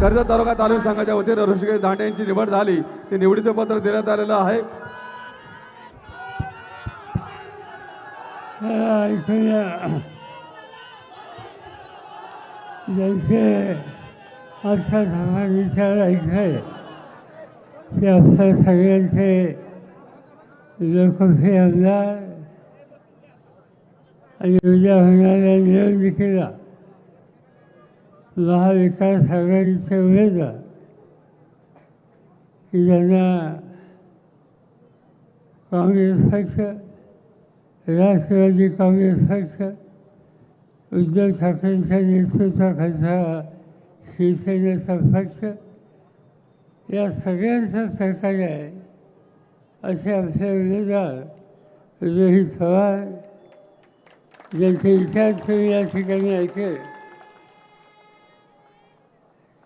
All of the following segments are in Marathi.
कर्जत तालुका तालीम संघाच्या वतीने ऋषिकेश दांडे यांची निवड झाली. ते निवडीचं पत्र देण्यात आलेलं आहे. ज्यांचे असा समान विचार ऐकले ते आपल्या सगळ्यांचे लोकप्रिय आमदार आणि उद्या होणाऱ्या निवडणुकीला महाविकास आघाडीचे उमेदवार की ज्यांना काँग्रेस पक्ष राष्ट्रवादी काँग्रेस पक्ष उद्धव ठाकरेंच्या नेतृत्वाखालचा शिवसेनेचा पक्ष या सगळ्यांचं सरकार आहे असे आमचे उमेदवार रोहित पवार ज्यांचे विचार तुम्ही या ठिकाणी ऐकेल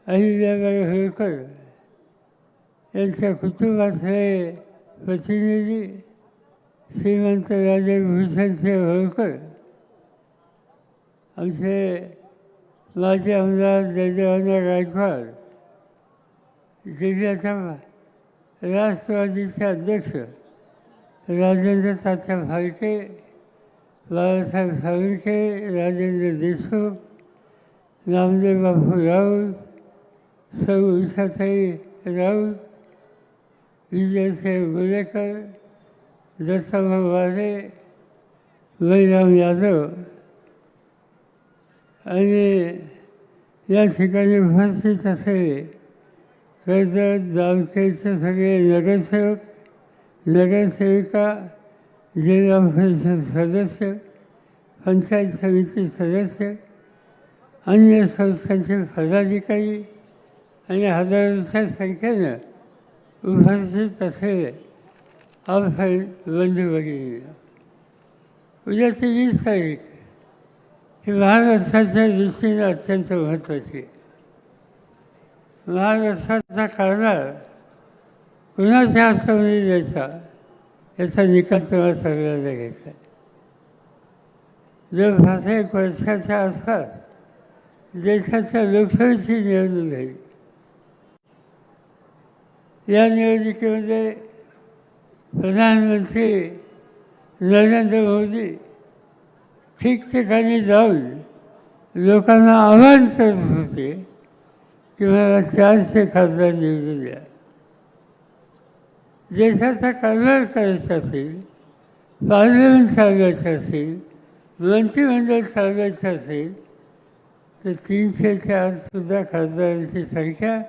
अहिल्याबाई होळकर यांच्या कुटुंबातले प्रतिनिधी श्रीमंत राजे भूषणसिंह होळकर आमचे माजी आमदार जयदेवाना गायकवाड जिल्ह्याच्या राष्ट्रवादीचे अध्यक्ष राजेंद्र तात्या फाळके बाळासाहेब सावरके राजेंद्र देशमुख नामदेव बापू राऊत सौ उषाताई राऊत विजयसाहेब गोलेकर दत्ताभाऊ वारे बळीराम यादव। आणि या ठिकाणी उपस्थित असलेले कर्जत जामखेडचे सगळे नगरसेवक नगरसेविका जिल्हा परिषद सदस्य पंचायत समिती सदस्य अन्य संस्थांचे पदाधिकारी आणि हजारांच्या संख्येनं उपस्थित असलेले आपण बंधू भगिनी उद्याची वीस तारीख. ही महाराष्ट्राच्या दृष्टीने अत्यंत महत्त्वाची. महाराष्ट्राचा कारभार कुणाच्या हातामध्ये द्यायचा याचा निकाल तुम्हाला सगळ्यांना घ्यायचा आहे. जर भाषा एक वर्षाच्या आसपास देशाच्या लोकसभेची निवडणूक झाली. या निवडणुकीमध्ये प्रधानमंत्री नरेंद्र मोदी ठिकठिकाणी जाऊन लोकांना आवाहन करत होते की मला चारशे खासदार निवडून द्या. देशाचा कारभार करायचा असेल पार्लमेंट चालवायचं असेल मंत्रिमंडळ चालवायचं असेल तर तीनशेच्या आतसुद्धा खासदारांची संख्या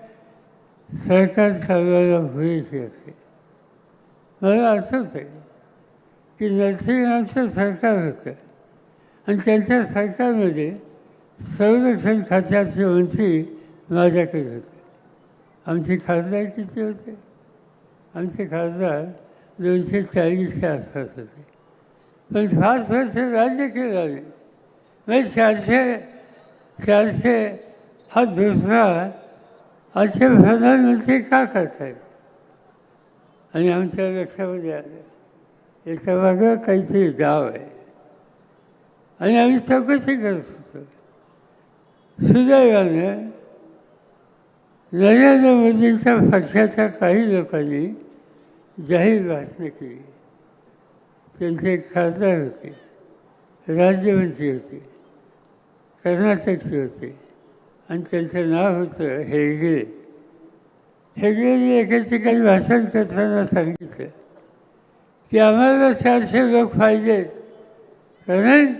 सरकार चालवायला पुरेशी असते मला आठवत आहे. की नरसिंहांचं सरकार होतं. आणि त्यांच्या सरकारमध्ये संरक्षण खात्याचे मंत्री माझ्याकडे होते. आमचे खासदार किती होते? आमचे खासदार दोनशे चाळीसच्या आसपास होते. पण पाच वर्ष राज्य केलं आम्ही. म्हणजे चारशे चारशे हा दुसरा असे प्रधानमंत्री का करतायत आणि आमच्या लक्षामध्ये आलं. याच्या मागं काहीतरी डाव आहे. आणि आम्ही चौकशी करत होतो. सुदैवानं नरेंद्र मोदींच्या पक्षाच्या काही लोकांनी जाहीर भाषणं केली. त्यांचे खासदार होते राज्यमंत्री होते कर्नाटकचे होते. आणि त्यांचं नाव होतं हेगडे हेगडेने एका ठिकाणी भाषण करताना सांगितलं. की आम्हाला चारशे लोक पाहिजेत. कारण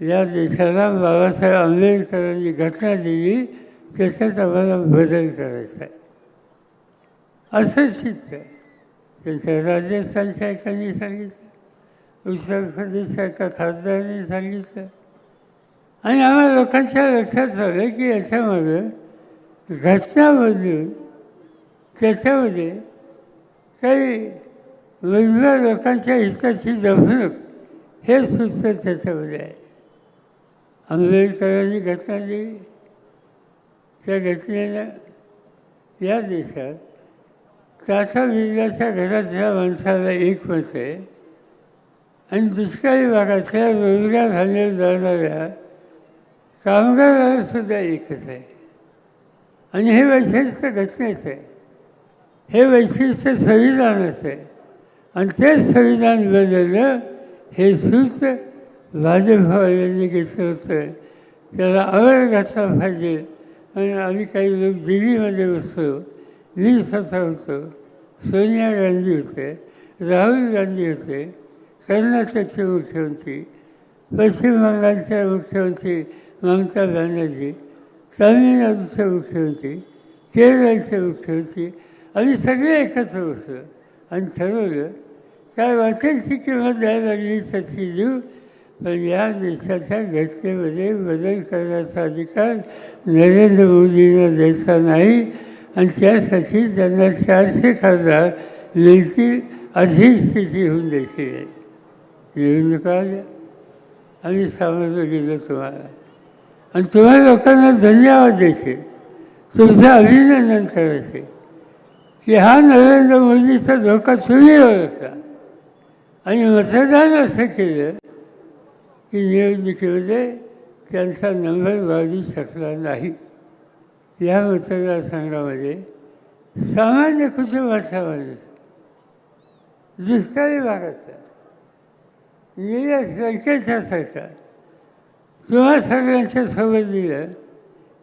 या देशाला बाबासाहेब आंबेडकरांनी घटना दिली त्याच्यात आम्हाला बदल करायचा आहे. असं चित्र त्यांच्या राजस्थानच्या एकाने सांगितलं. उत्तर प्रदेशच्या एका खासदारांनी सांगितलं. आणि आम्हाला लोकांच्या लक्षात आलं की याच्यामध्ये घटना बदलून त्याच्यामध्ये काही वेगवेगळ्या लोकांच्या हिताची जपणूक हे सूत्र त्याच्यामध्ये आहे. आंबेडकरांनी घटना दिली. त्या घटनेला या देशात काका जिल्ह्याच्या घरातल्या माणसाला एक मत आहे आणि दुष्काळी भागातल्या रोजगार झालेल्या जाणाऱ्या कामगाराला सुद्धा एकच आहे. आणि हे वैशिष्ट्य घटनेचं आहे. हे वैशिष्ट्य संविधानाचं आहे. आणि तेच संविधान बदललं हे सूत्र भाजपवाल्यांनी घेतलं होतं. त्याला आवर घातला पाहिजे. आणि आम्ही काही लोक दिल्लीमध्ये बसतो मी स्वतः होतो. सोनिया गांधी होते. राहुल गांधी होते. कर्नाटकचे मुख्यमंत्री. पश्चिम बंगालच्या मुख्यमंत्री. ममता बॅनर्जी तामिळनाडूचे मुख्यमंत्री केरळचे मुख्यमंत्री आम्ही सगळे एकत्र बसलो आणि ठरवलं काय वाटेल ती किंवा द्यायला लागली त्याची देऊ? पण या देशाच्या घटनेमध्ये बदल करण्याचा अधिकार नरेंद्र मोदींना द्यायचा नाही. आणि त्यासाठी त्यांना चारशे खासदार मिळतील अशी स्थिती होऊन द्यायची नाही निवडणुका आल्या आम्ही सामोरं गेलो तुम्हाला? आणि तुम्हा लोकांना धन्यवाद द्यायचे तुमचं अभिनंदन करायचे की हा नरेंद्र मोदीचा धोका चुलीवर होता. आणि मतदान असं केलं की निवडणुकीमध्ये त्यांचा नंबर वाढू शकला नाही. या मतदारसंघामध्ये सामान्य कुटुंबाचा माणूस दुष्काळी भागाचा गेल्या लंकेचा सरकार किंवा सगळ्यांच्या सोबत दिलं.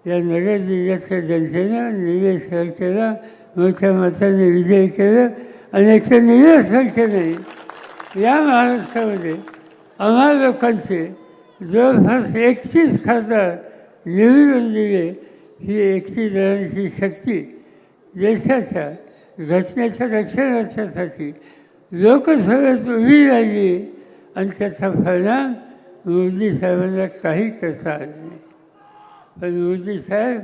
या नगर जिल्ह्याच्या जनतेनं निवेश केला मोठ्या मताने विजय केलं. आणि एक तर निलेश नाही या महाराष्ट्रामध्ये आम्हा लोकांचे जवळपास एकतीस खासदार निवडून दिले. ही एकतीस जणांची शक्ती देशाच्या घटनेच्या रक्षणाच्यासाठी लोकसभेत उभी राहिली. आणि त्याचा परिणाम मोदी साहेबांना काही करता आलं नाही। पण मोदी साहेब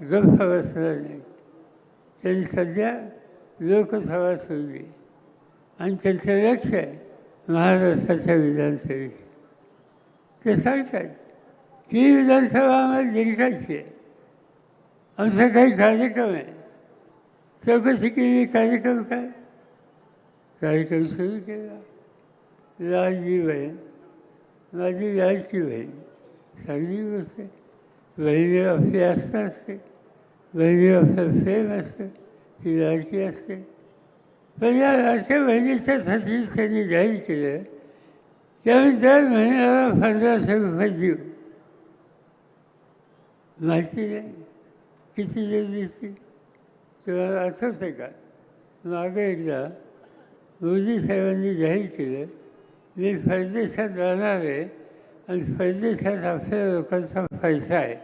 गप्प बसला नाही। त्यांनी सध्या लोकसभा सोडली आणि त्यांचं लक्ष आहे महाराष्ट्राच्या विधानसभेची ते सांगतात की विधानसभा आम्हाला जिंकायची आहे आमचा काही कार्यक्रम आहे चौकशी केली कार्यक्रम काय कार्यक्रम सुरू केला लाडली बहीण माझी लाडकी बहीण. चांगली गोष्ट बहिणी आपली आस्था असते. बहिणी आपलं प्रेम असतं. ती लाडकी असते. पण या लाडक्या बहिणीच्यासाठी त्यांनी जाहीर केलं त्यावेळी दर महिन्याला पंधराशे रुपये देऊ. माहिती नाही किती दिवस दिसतील तुम्हाला आठवतं का? मागं एकदा मोदी साहेबांनी जाहीर केलं मी परदेशात जाणार आहे आणि परदेशात आपल्या लोकांचा पैसा आहे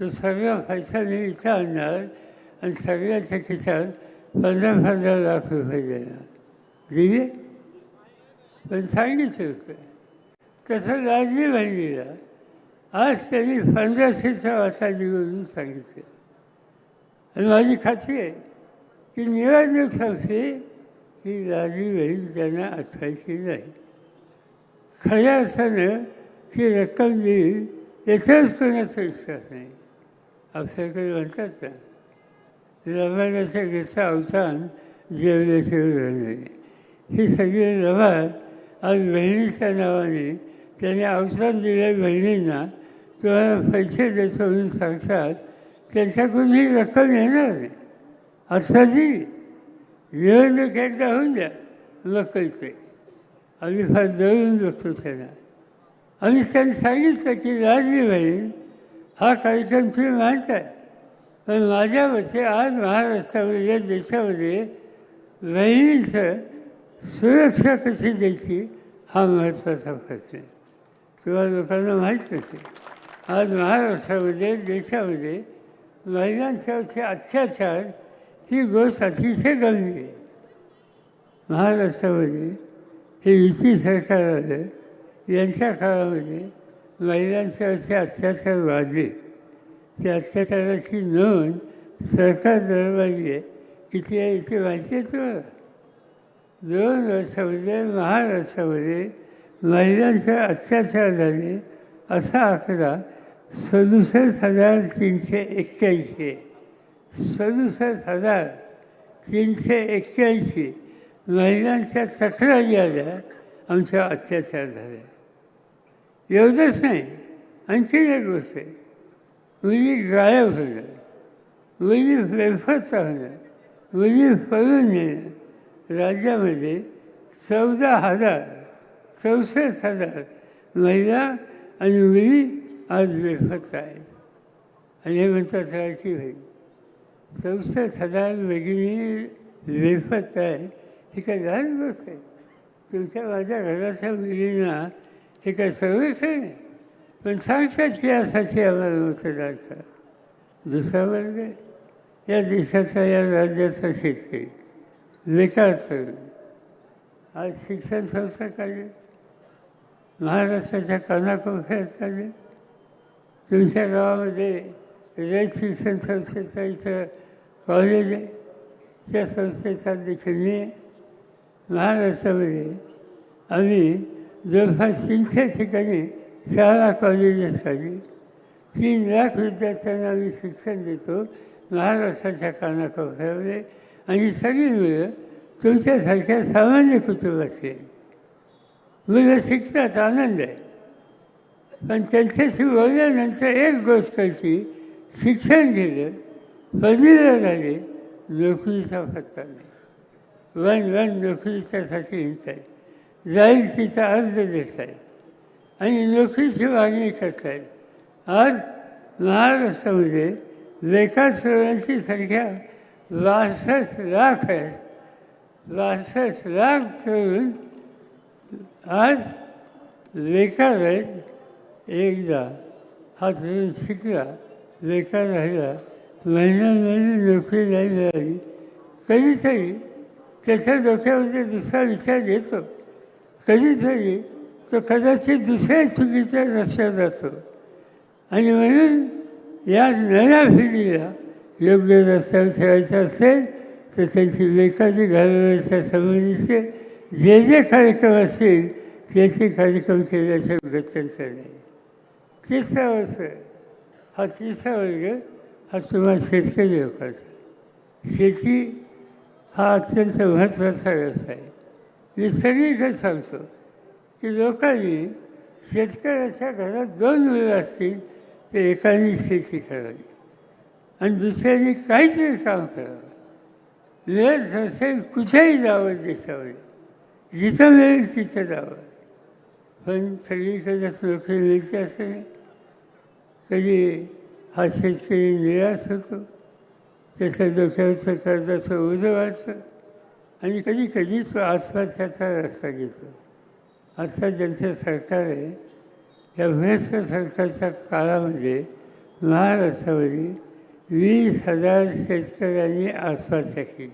तो सगळा पैसा मी इथं आणणार आणि सगळ्याच्या खिशात पंधरा पंधरा लाख रुपये देणार. दिले? पण सांगितलं होतं. तसं लाजली बहिणीला आज त्यांनी पंधराशेचा वाटा निवडून सांगितलं. आणि माझी खात्री आहे की निवडणूक संपली की लाजली बहीण त्यांना आठवायची नाही. खऱ्या अर्थानं ती रक्कम देईल याच्याच कोणाचा विश्वास नाही. आपल्याकडे म्हणतात ना लबाडाच्या घेता अवतान जेवल्याशिवाय नाही ही सगळी लबाड आज बहिणीच्या नावाने त्याने अवतान दिल्या बहिणींना तुम्हाला पैसे देतो म्हणून सांगतात. त्यांच्याकडून ही रक्कम येणार नाही आता जी निवडणूक एकदा होऊन द्या मग कळते आम्ही फार जवळून बघतो त्यांना आम्ही त्यांनी सांगितलं की लाडली बहीण हा कार्यक्रम तुम्ही मानताय पण माझ्या मते आज महाराष्ट्रामध्ये या देशामध्ये बहिणीचं सुरक्षा कशी द्यायची हा महत्त्वाचा प्रश्न आहे. किंवा लोकांना माहीत नसेल आज महाराष्ट्रामध्ये देशामध्ये महिलांच्यावरचे अत्याचार ही गोष्ट अतिशय गंभीर आहे. महाराष्ट्रामध्ये हे युती सरकार आलं यांच्या काळामध्ये महिलांच्यावरचे अत्याचार वाढले. त्या अत्याचाराची नोंद सरकार दरबारी आहे किती आहे इथे माहिती आहे दोन वर्षामध्ये महाराष्ट्रामध्ये महिलांचे अत्याचार झाले असा आकडा सदुसष्ट हजार तीनशे एक्क्याऐंशी. सदुसष्ट हजार तीनशे एक्क्याऐंशी. महिलांच्या तक्रारी आल्या आमच्या अत्याचार झाले. एवढंच नाही आणखी एक गोष्ट आहे. मुली गायब होणार मुली बेफत होणं मुली पळून येणं राज्यामध्ये चौदा हजार चौसष्ट हजार महिला आणि मुली आज बेफत आहेत. आणि हे म्हणतात राखी होईल चौसष्ट हजार भगिनी बेफत आहे हे काय लहान गोष्ट आहे तुमच्या माझ्या घराच्या मुलींना हे काय सर्वच आहे. पण सांगतात की यासाठी आम्हाला मतदान करा दुसरा वर्ग या देशाचा या राज्याचा शेतकरी बेकार तरुण आज शिक्षण संस्था काढले महाराष्ट्राच्या कानाकोपऱ्यात काढले तुमच्या गावामध्ये रयत शिक्षण संस्थेचं इथं कॉलेज आहे. त्या संस्थेचा देखील आहे. महाराष्ट्रामध्ये आम्ही जवळपास तीनशे ठिकाणी शाळा कॉलेजेस काढली. तीन लाख विद्यार्थ्यांना आम्ही शिक्षण देतो महाराष्ट्राच्या कानाकोपऱ्यामध्ये. आणि सगळी मुलं तुमच्यासारख्या सामान्य कुटुंबाचे मुलं शिकतात आनंद आहे. पण त्यांच्याशी बोलल्यानंतर एक गोष्ट कळती शिक्षण दिलं पदवीला झाले नोकरीचा पत्ता नाही. वन वन नोकरीच्यासाठी हिंडत आहे जाईल तिचा अर्ज देत आहे आणि नोकरीची मागणी करत आहेत आज महाराष्ट्रामध्ये बेकार तरुणांची संख्या बासष्ट लाख आहे. बासष्ट लाख तरुण आज बेकार आहेत. एकदा हा तरुण शिकला बेकार राहिला. महिना महिने नोकरी नाही मिळाली. कधीतरी त्याच्या डोक्यामध्ये दुसरा विचार येतो. कधीतरी तो कदाचित दुसऱ्या चुकीच्या रस्त्यात जातो. आणि म्हणून या नव्या पिढीला योग्य रस्त्यावर ठेवायचं असेल तर त्यांची बेकारी घालवण्याच्या संबंधीचे जे जे कार्यक्रम असतील त्याचे कार्यक्रम केल्याचं गत्यंतर नाही. तिसरा वर्ष हा तिसरा वर्ग हा तुम्हाला शेतकरी लोकांचा. शेती हा अत्यंत महत्त्वाचा व्यवसाय आहे. मी सगळीकडे सांगतो की लोकांनी शेतकऱ्याच्या घरात दोन वेळ असतील तर एकाने शेती करावी आणि दुसऱ्याने काहीतरी काम करावं. वेळ असेल कुठेही जावं देशावर. जिथं मिळेल तिथं जावं. पण सगळीकडेच नोकरी मिळते असं कधी हा शेतकरी निराश होतो. त्याच्या डोक्यावरचं कर्जाचं ओझं वाढतं आणि कधी कधी तो आत्महत्याचा रस्ता घेतो आता ज्यांचं सरकार आहे या भ्रष्ट सरकारच्या काळामध्ये महाराष्ट्रामध्ये वीस हजार शेतकऱ्यांनी आत्महत्या केली.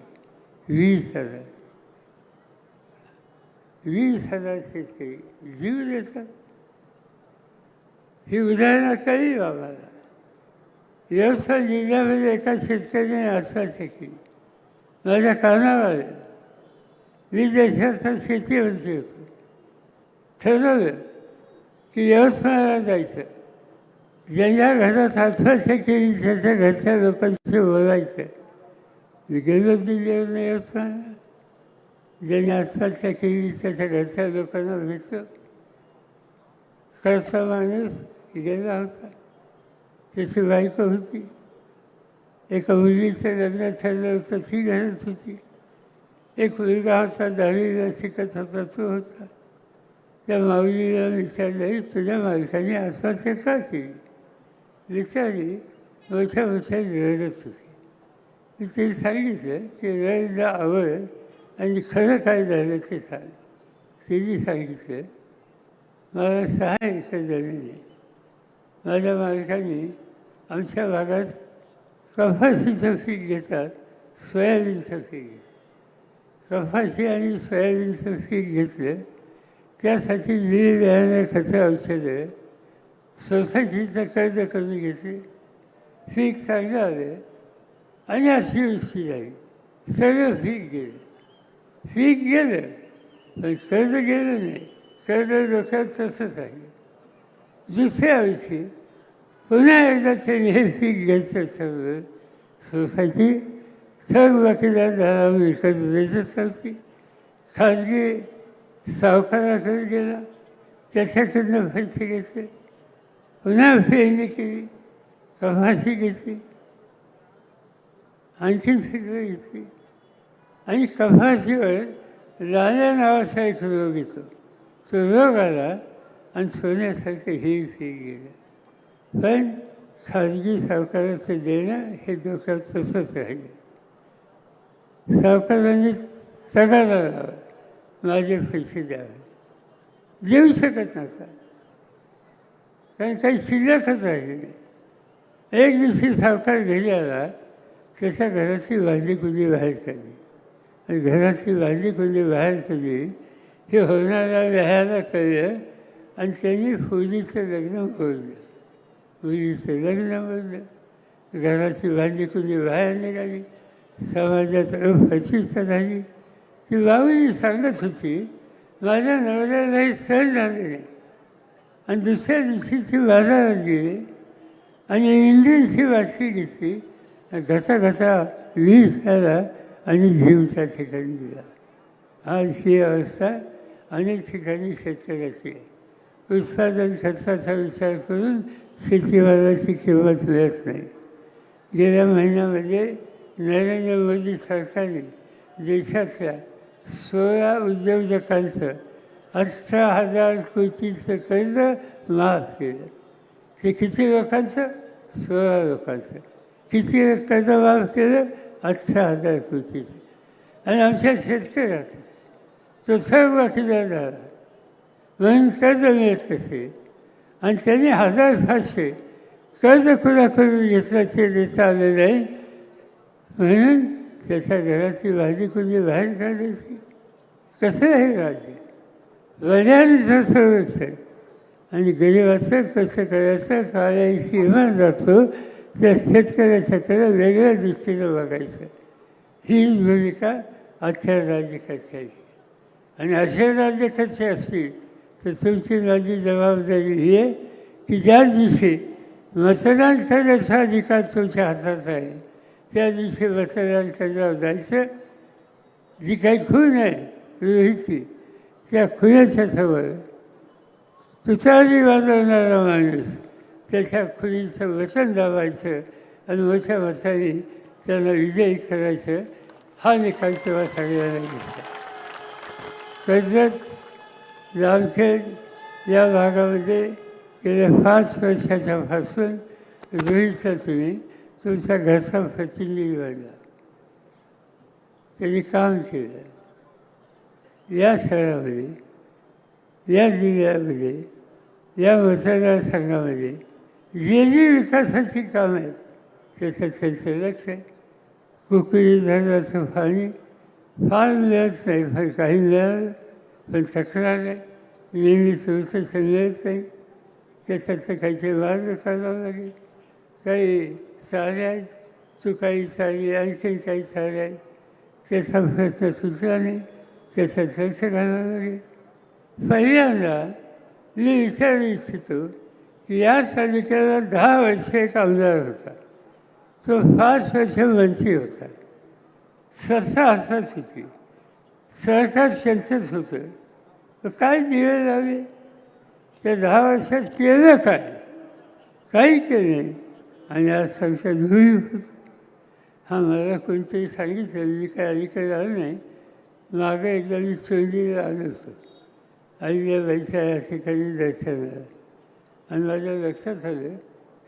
वीस हजार. वीस हजार शेतकरी जीव देतात. ही उदाहरणं काही बाबाला यवतमाळ जिल्ह्यामध्ये एका शेतकऱ्याने आत्महत्या केली माझ्या कानावर मी देशाचा शेतीवरती होतो. ठरवलं की यवतमाळला जायचं. ज्यांच्या घरात आत्महत्या केली त्याच्या घरच्या लोकांशी बोलायचं. मी गेलो दिल्लीवर यवतमाळला ज्यांनी आत्महत्या केली त्याच्या घरच्या लोकांना भेटलं. कसा माणूस गेला होता. त्याची बायको होती. एका मुलीचं लग्न ठरलं होतं ती घरात होती. एक मुलगा होता दहावीला शिकत होता तो होता. त्या माऊलीला विचारलं तुझ्या मालकाने आत्महत्या का केली? विचारली मोठ्या मोठ्या रडत होती. मी तिने सांगितलं की रडला आवड आणि खरं काय झालं ते सांग. तिने सांगितलं मला सहा एकर जमीन आहे. माझ्या मालकाने आमच्या भागात कफाशीचं पीक घेतात सोयाबीनचं पीक घेतात कपाशी आणि सोयाबीनचं पीक घेतलं त्यासाठी बी बियाणं खतं औषधं सोसायटीचं कर्ज करून घेतले. पीक चांगलं आले आणि अशी वृष्टी झाली. सगळं पीक गेलं. पीक गेलं पण कर्ज गेलं नाही. कर्ज डोक्यात तसंच आहे. दुसऱ्या वर्षी. पुन्हा एकदा त्यांनी हे पीक घ्यायचं ठरलं सोसायटी थर्ड वकिलात झाला विकत द्यायचं ठरते खाजगी सावकाराकडे गेला. त्याच्याकडनं पैसे घेतले पुन्हा फेरणी केली. कमाशी घेतली आणखी फिक्र घेतली आणि कफाशिवाय लाल्या नावाचा एक रोग येतो. तो रोग आला. आणि सोन्यासारखं ही फी गेलं. पण खाजगी सावकाराचं देणं हे डोक्यात तसंच राहिलं सावकारांनी सगळ्याला लावा माझे पैसे द्यावे. देऊ शकत नसा कारण काही शिल्लकच राहिली नाही एक दिवशी सावकार घरी आला त्याच्या घराची वाजली कुणी बाहेर काढली? आणि घराची वाजली कुणी बाहेर काढली हे होणारा व्यायाला कळलं आणि त्यांनी फौजीचं लग्न बोललं फौजीचं लग्न बोललं घराची भांडी कुणी बाहेर निघाली. समाजात अफचिता झाली. ती बाबूजी सांगत होती माझ्या नवऱ्याला हे सहन झाले नाही. आणि दुसऱ्या दिवशी ती बाजारात गेली आणि इंजिनची वाटली घेतली. घसा घसा वीज झाला आणि जीव त्या ठिकाणी दिला आज ही अवस्था अनेक ठिकाणी शेतकऱ्याची आहे. उत्पादन खर्चाचा विचार करून शेतीमालाची किंमत मिळत नाही. गेल्या महिन्यामध्ये नरेंद्र मोदी सरकारने देशातल्या सोळा उद्योजकांचं अठरा हजार कोटीचं कर्ज माफ केलं. ते किती लोकांचं? सोळा लोकांचं. किती कर्ज माफ केलं? अठरा हजार कोटीचं. आणि आमच्या शेतकऱ्याचं. तो सर्व किल्ला झाला? म्हणून कर्ज मिळत असे. आणि त्यांनी हजार पाचशे कर्ज कुणाकडून घेतलं ते देता आलं नाही म्हणून त्याच्या घराची भाजी कोणी बाहेर काढायची? कसं आहे राज्य सर्वच आहे आणि गरिबाचं कसं करायचं? काळ्या सीमा जातो. त्या शेतकऱ्याच्याकडे वेगळ्या दृष्टीनं बघायचं. ही भूमिका आजच्या राज्यकर्त्याची आणि असे राज्यकर्ते असतील? तर तुमची माझी जबाबदारी ही आहे की ज्या दिवशी मतदान करण्याचा अधिकार तुमच्या हातात आहे त्या दिवशी मतदान केंद्रावर जायचं. जी काही खून आहे रोहितची त्या खुनाच्या समोर तुतारी वाजवणारा माणूस त्याच्या खुनीचं वचन दाबायचं आणि मोठ्या मताने त्यांना विजयी करायचं हा निकाल तेव्हा सगळ्यांना घेतला लालखेड या भागामध्ये गेल्या पाच वर्षाच्या पासून तुम्ही तुमचा घरचा प्रतिनिधी बनला. त्यांनी काम केलं. या शहरामध्ये या जिल्ह्यामध्ये या मतदारसंघामध्ये जे जे विकासाची कामं आहेत त्याचं त्यांचं लक्ष आहे. कुकडी धरणाचं पाणी फार मिळत नाही पण काही मिळालं. पण तक्रार आहे नेहमी सुरक्षित मिळत. नाही त्याच्यातलं काहीतरी मार्ग करावा लागेल. काही चाले आहेत. चुकाई चालली आणखी काही चाले आहेत. त्याचा प्रश्न सुचला नाही त्याचा चर्चा घालावा लागेल. पहिल्यांदा मी विचारू इच्छितो की या तालुक्याला दहा वर्ष एक आमदार होता. तो पाच वर्ष मंत्री होता. स्वतः असाच होती. सरकार त्यांचंच होतं. तर काय दिवे लावले त्या दहा वर्षात केलं काय काही केलं नाही. आणि आज संसद होईल. होतो हा मला कोणतरी सांगितलं मी काय अलीकडे आलं नाही. मागं एकदा मी चोंडीला आलो होतो. अहिल्याबाईच्या या ठिकाणी दर्शन आलं आणि माझ्या लक्षात आलं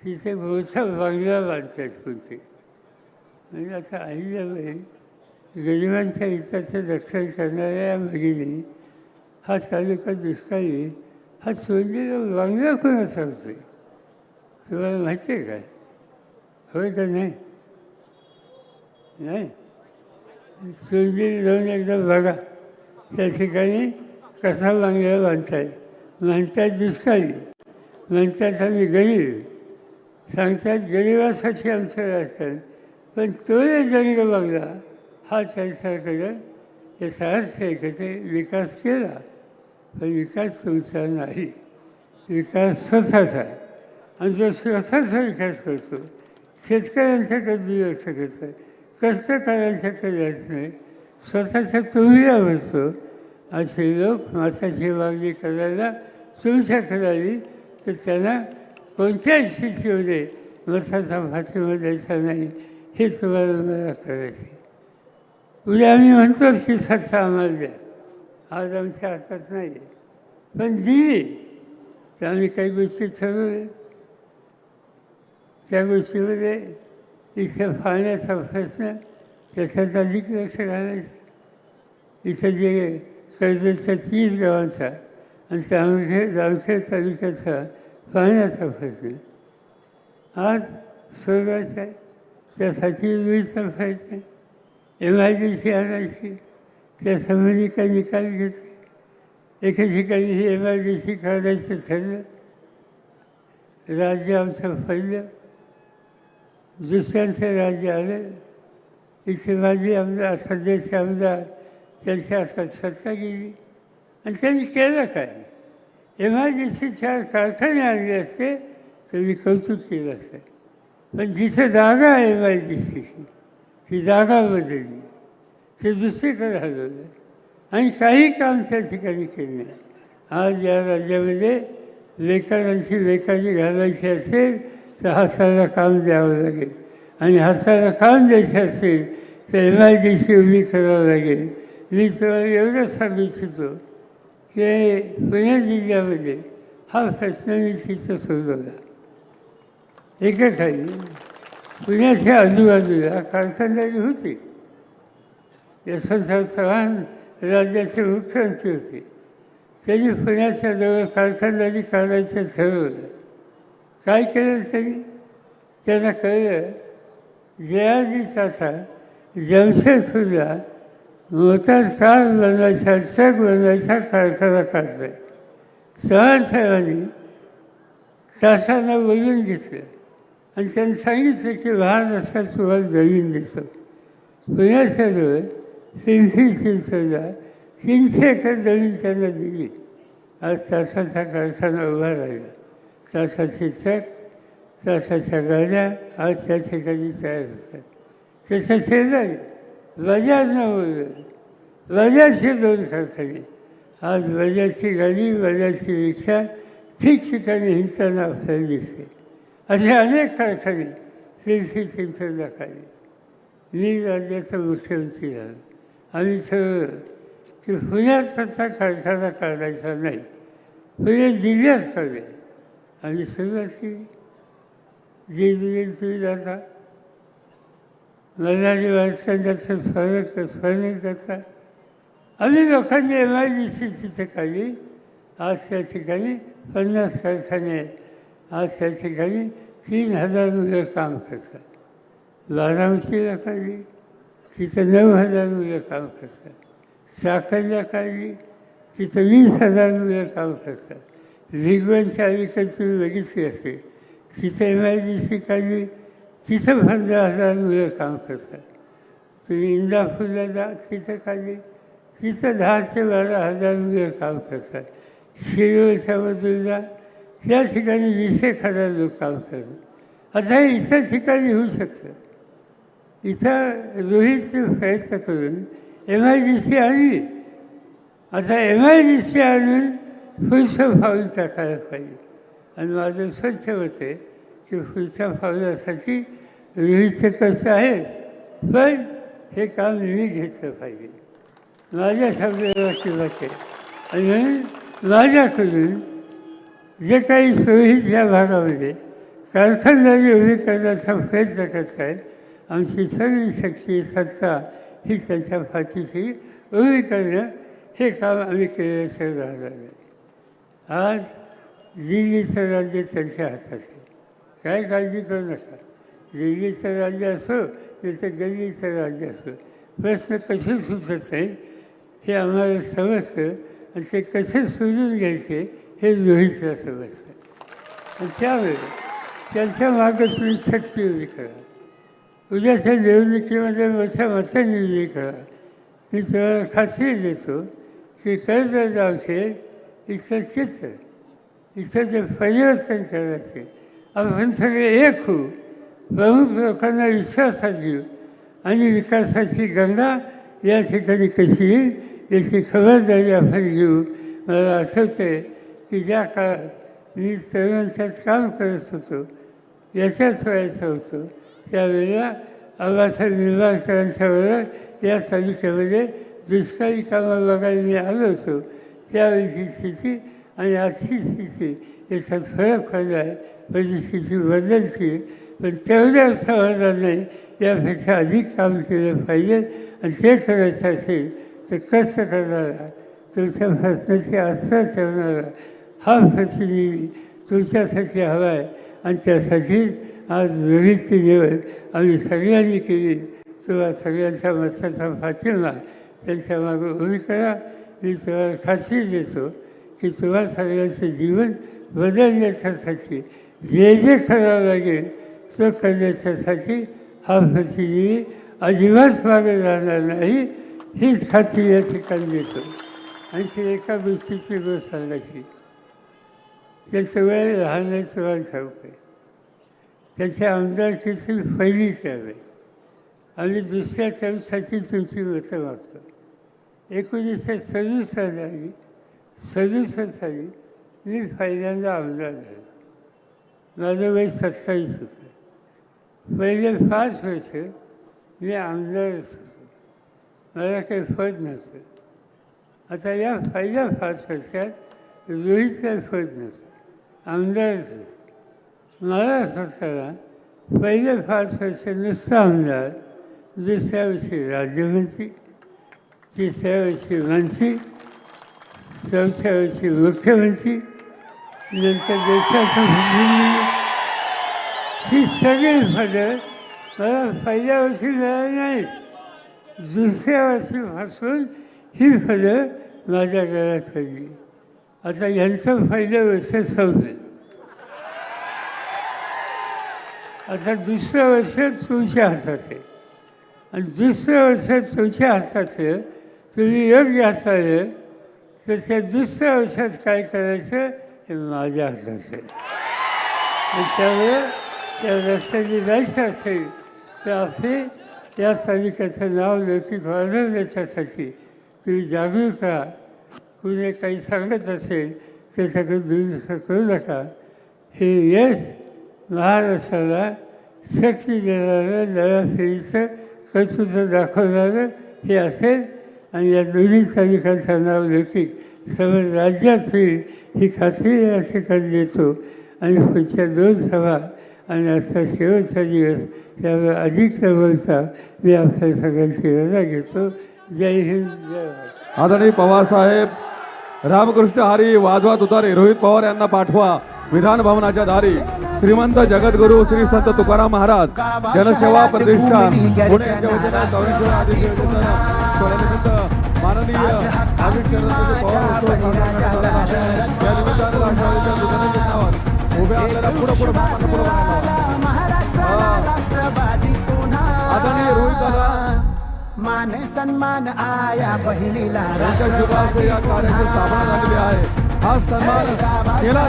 तिथे मोठा बांगला बांधतात कोणते. म्हणजे आता अहिल्याबाई गरिबांच्या हिताचं रक्षण करणाऱ्या या भगिनी हा तालुका दुष्काळी हा चोंडीला बांगला कोणाचा होतोय तुम्हाला माहिती आहे काय होय का नाही? नाही? चोंडी जाऊन एकदा बघा. त्या ठिकाणी कसा बांगला बांधताय? म्हणतात दुष्काळी म्हणतात आम्ही गरीब. सांगतात गरिबासाठी आमचं राजकारण. पण तो जंग बांगला हा त्यांच्याकडं याचा अर्थ आहे की ते विकास केला. विकास तुमचा नाही. विकास स्वतःचा आहे. आणि जो स्वतःचा विकास करतो शेतकऱ्यांच्याकडे दुर्लक्ष करतं कष्टकऱ्यांच्याकडे जात नाही. स्वतःच्या तुम्ही आवडतो असे लोक माताची मागणी करायला तुमच्याकडे आली तर त्यांना कोणत्याही स्थितीमध्ये मताचा फाशीमा द्यायचा नाही हे तुम्हाला मला करायचे उद्या आम्ही म्हणतो की सत्ता आम्हाला द्या. आज आमच्या हातात नाही पण दिली तर आम्ही काही गोष्टी ठरवले त्या गोष्टीमध्ये इथं पाहण्याचा प्रश्न त्याच्यात अधिक लक्ष घालायचं. इथं जे कर्जतच्या तीस गावांचा आणि जामखेड जामखेड तालुक्याचा पाहण्याचा प्रश्न. आज स्वर्गाचा आहे त्यासाठी वेळ व्हायचा एम आणायची. त्या संबंधी काही निकाल घेतले एका ठिकाणी ही एमर्जन्सी काढायचं ठरलं. राज्य आमचं फैलं दुसऱ्यांचं राज्य आलं. इथे माझे आमदार सध्याचे आमदार त्यांच्या हातात सत्ता गेली. आणि त्यांनी केलं काय? एमर्जन्सीच्या आय डी चार आणले असते तर मी कौतुक केलं असतं. पण जिथं जागा आहे एम ती जागा बदलली. ते दुसरीकडे हलवलं आणि काही काम त्या ठिकाणी केलं नाही. आज या राज्यामध्ये लेकरांची लेखाची घालायची असेल तर हाताला काम द्यावं लागेल. आणि हाताला काम द्यायचं असेल तर एम आय डी सी उभी करावं लागेल. मी तुम्हाला एवढंच सांगू इच्छितो की पुणे जिल्ह्यामध्ये हा प्रश्न मी तिथं सोडवला एकेकाळी पुण्याच्या आजूबाजूला कारखानदारी होती. यशवंतराव चव्हाण राज्याचे मुख्यमंत्री होते. त्यांनी पुण्याच्या जवळ कारखानदारी काढायचं ठरवलं. काय केलं त्यांनी? त्यांना कळलं जयाजी तासा जमशेदपूरला मोठा कार बनवायचा ट्रक बनवायचा कारखाना काढतोय चव्हाण साहेबांनी तासांना बोलून घेतलं. आणि त्यांनी सांगितलं की लहान असतात तुम्हाला जमीन देतो पुण्याच्या जवळ पिंपरी चिंचवडला तीनशे एकर जमीन त्यांना दिली आज चाचाचा कारखाना उभा राहिला. चाचाचे ट्रक चाचाच्या गाड्या आज त्या ठिकाणी तयार होतात त्याच्या शेजारी बजाजनं बोललं बजाजचे दोन कारखाने आज बजाजची गाडी बजाजची रिक्षा ठिकठिकाणी हिंसाना आपल्याला दिसते. असे अनेक कारखाने पिंपरी चिंचवडला दाखवले मी राज्याचा मुख्यमंत्री झालो. आम्ही ठरवलं की पुण्यात तसा कारखाना काढायचा नाही. पुणे जिल्ह्यात चालले आम्ही सुरुवात केली जे दिले तुम्ही जाता मनाली वाचकांचं स्वागत स्वागत करता आम्ही लोकांनी एम आय डी सी तिथे काढली. आज त्या ठिकाणी पन्नास कारखाने आहेत आज त्या ठिकाणी तीन हजार मुलं काम करतात. बारामतीला काढली. तिथं नऊ हजार मुलं काम करतात साखरला काढली तिथं वीस हजार मुलं काम करतात विगवनच्या अलीकडे तुम्ही बघितली असेल तिथं एम आय डी सी काढली तिथं पंधरा हजार मुलं काम करतात तुम्ही इंदापूरला जा तिथं काढली तिथं दहा ते बारा हजार मुलं काम करतात शिरोच्या बाजूला त्या ठिकाणी वीस एक हजार लोक काम करतात आता हे इतर ठिकाणी होऊ शकतं. इथं रोहितचे प्रयत्न करून एम आय डी सी आली आता एम आय डी सी आणून पुढचं पाऊल टाकायला पाहिजे. आणि माझं स्वच्छ होते की फुलच्या पावलासाठी रोहितचे कष्ट आहेत पण हे काम मी घेतलं पाहिजे. माझ्या शब्दाला वाटते आणि म्हणून माझ्याकडून जे काही सोयी या भागामध्ये कारखानदारी उभी करण्याचा प्रयत्न करत आहेत आमची सगळी शक्ती सत्ता ही त्यांच्या पाठीशी उभी करणं हे काम आम्ही केलेलं राहणार आज दिल्लीचं राज्य त्यांच्या हातात आहे काय काळजी करू नका दिल्लीचं राज्य असो नाही तर गल्लीचं राज्य असो प्रश्न कसे सुचत नाही हे आम्हाला समजतं आणि ते कसे सोडून घ्यायचे हे रोहितला समजतं आणि त्यामुळे त्यांच्या मागे तुम्ही शक्ती उभी करा उद्याच्या निवडणुकीमध्ये मोठ्या मतांनी निर्णय करा मी तुम्हाला खात्री देतो की कर्ज जावचे इथं चित्र इथं जे परिवर्तन करायचे आपण सगळे एक होऊ प्रमुख लोकांना विश्वासात घेऊ आणि विकासाची गंगा या ठिकाणी कशी येईल याची खबरदारी आपण घेऊ मला आठवतं आहे की ज्या काळात मी तरुणांच्यात काम करत होतो याच्याच व्हायचं होतं त्यावेळेला अल्लाचा निर्माण करायच्या वेळेला या तालुक्यामध्ये दुष्काळी कामाला बघायला मी आलो होतो. त्यावेळीची स्थिती आणि आजची स्थिती याच्यात फरक पडला आहे. म्हणजे परिस्थिती बदलची पण तेवढ्या समाधान नाही यापेक्षा अधिक काम केलं पाहिजे आणि ते करायचं असेल तर कष्ट करणारा तुमच्या प्रश्नाची आस्था ठेवणारा हा प्रतिनिधी तुमच्यासाठी हवा आहे आणि त्यासाठी आज विविधची निवड आम्ही सगळ्यांनी केली. तुम्हा सगळ्यांच्या मताचा पाठिंबा त्यांच्या मागे उभी करा. मी तुम्हाला खात्री देतो की तुम्हा सगळ्यांचं जीवन बदलण्याच्यासाठी जे जे करावं लागेल तो करण्याच्यासाठी हा प्रतिनिधी अजिबात मागे राहणार नाही हीच खात्री या ठिकाणी देतो. आणखी एका गोष्टीची गोष्ट सांगायची. त्याचं वेळ लहान आहे ठाऊक आहे त्याच्या आमदारकीची पहिली टर्म आहे आणि दुसऱ्या चवीसाठी तुमची मतं मागतो एकोणीसशे सदुसष्ट साली सदुसष्ट साली मी पहिल्यांदा आमदार झालो. माझं वय सत्तावीस होतं. पहिले पाच वर्ष मी आमदारच होतो मला काही फळ नव्हतं. आता या पहिल्या पाच वर्षात रोहित काही फळ नव्हतं. आमदारच होतो मला स्वतःला पहिले फार वर्ष नुसतं आमदार दुसऱ्या वर्षी राज्यमंत्री तिसऱ्या वर्षी मंत्री चौथ्या वर्षी मुख्यमंत्री नंतर देशाचं ही सगळी पदं मला पहिल्या वर्षी मिळाली नाहीत दुसऱ्या वर्षीपासून ही पदं माझ्या घरात पडली आता यांचं पहिलं वर्ष संपलं. आता दुसरं वर्ष तुमच्या हातात आहे. आणि दुसरं वर्ष तुमच्या हातात आहे. तुम्ही योग्य हाताने तर त्या दुसऱ्या वर्षात काय करायचं हे माझ्या हातात आहे. त्यामुळे त्या रस्त्याने जायचं असेल तर आपले या तालुक्याचं नाव लौकिक वाढवण्याच्यासाठी तुम्ही जागरूक राहा. कुणी काही सांगत असेल त्याच्याकडे दुरुस्त करू नका. हे यश महाराष्ट्राला शक्ती देणारं नव्या पिढीचं कर्तृत्व दाखवणारं हे असेल आणि या दोन्ही तालुक्यांचं नाव देखील समोर राज्यात होईल ही खात्री या ठिकाणी देतो आणि पुढच्या दोन सभा आणि आजचा शेवटचा दिवस त्यावर अधिक न बोलता मी आपल्या सगळ्यांची रजा घेतो जय हिंद जय भारत आदरणीय पवारसाहेब रामकृष्ण हरी वाजवा तुतारे रोहित पवार यांना पाठवा विधान भवनाच्या दारी श्रीमंत जगद्गुरु श्री संत तुकाराम महाराज जनसेवा प्रतिष्ठान पुणे यांच्या वतीनं चौऱ्याऐंशी आदित्य योजनेचं सोहळ्यानिमित्त माननीय नाभिक चंद्रशेखर पवार उत्सव साजरा करण्यात आला आहे. या निमित्तानं राष्ट्रवादीच्या दुधाने चिन्हावर उभे आपल्याला पुढं पुढं मागं पुढं मागं. महाराष्ट्राला राष्ट्रवादी पुन्हा आदरणीय रोहित दादा मान सन्मान आया बहिणीला यांच्या शुभास्ते या कार्याची स्थापना झालेली आहे हा सन्मान केला